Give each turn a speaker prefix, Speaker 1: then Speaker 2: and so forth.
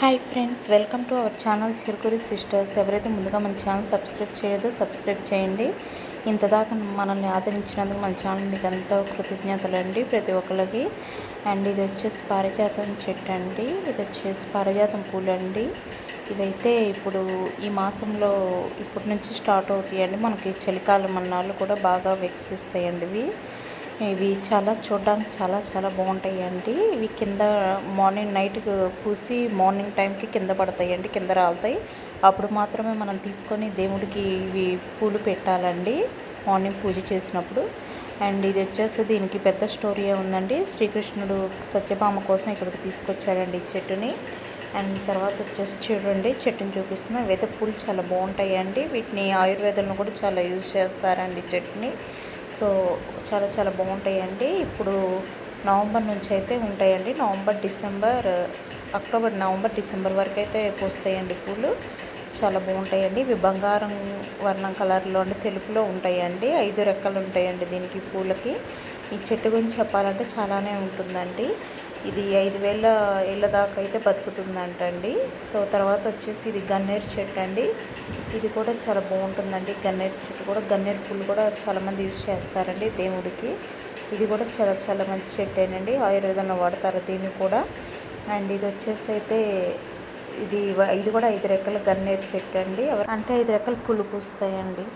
Speaker 1: Hi friends welcome to our channel Chirukuri sisters. ఎవరైతే ముందుగా మన ఛానల్ సబ్స్క్రైబ్ చేయదో సబ్స్క్రైబ్ చేయండి. ఇంతదాకా మనల్ని ఆదరించినందుకు మన ఛానల్ మీకు ఎంతో కృతజ్ఞతలు అండి ప్రతి ఒక్కరికి అండ్ ఇది వచ్చేసి పారిజాతం చెట్టు అండి. ఇది వచ్చేసి పారిజాతం పూలు అండి. ఇవైతే ఇప్పుడు ఈ మాసంలో ఇప్పటి నుంచి స్టార్ట్ అవుతాయండి. మనకి చలికాలం అన్నాళ్ళు కూడా బాగా వికసిస్తాయండి ఇవి. ఇవి చాలా చూడడానికి చాలా చాలా బాగుంటాయి అండి ఇవి కింద మార్నింగ్ నైట్కి పూసి మార్నింగ్ టైంకి కింద పడతాయండి కింద రాలుతాయి. అప్పుడు మాత్రమే మనం తీసుకొని దేవుడికి ఇవి పూలు పెట్టాలండి మార్నింగ్ పూజ చేసినప్పుడు. అండ్ ఇది వచ్చేసి దీనికి పెద్ద స్టోరీ ఉందండి శ్రీకృష్ణుడు సత్యభామ కోసం ఇక్కడికి తీసుకొచ్చాడండి ఈ చెట్టుని. అండ్ తర్వాత వచ్చేసి చూడండి చెట్టుని చూపిస్తున్నా వేద పూలు చాలా బాగుంటాయి అండి వీటిని ఆయుర్వేదంలో కూడా చాలా యూజ్ చేస్తారండి చెట్టుని. సో చాలా చాలా బాగుంటాయండి. ఇప్పుడు నవంబర్ నుంచి అయితే ఉంటాయండి. November December October November December వరకు అయితే పోస్తాయండి పూలు. చాలా బాగుంటాయండి. ఇవి బంగారం వర్ణం కలర్లో అండి తెలుపులో ఉంటాయండి. ఐదు రెక్కలు ఉంటాయండి దీనికి పూలకి. ఈ చెట్టు గురించి చెప్పాలంటే చాలానే ఉంటుందండి. ఇది ఐదు వేల ఏళ్ళ దాకా అయితే బతుకుతుందంట అండి సో తర్వాత వచ్చేసి ఇది గన్నేరు చెట్టు అండి. ఇది కూడా చాలా బాగుంటుందండి. గన్నేరు చెట్టు కూడా గన్నేరు పూలు కూడా చాలామంది యూజ్ చేస్తారండి దేవుడికి. ఇది కూడా చాలా చాలా మంచి చెట్టేనండి. ఆయుర్వేదంలో వాడతారు దీన్ని కూడా. అండ్ ఇది వచ్చేసి అయితే ఇది ఇది కూడా ఐదు రెక్కల గన్నేరు చెట్టు అండి అంటే ఐదు రెక్కల పులు పూస్తాయండి.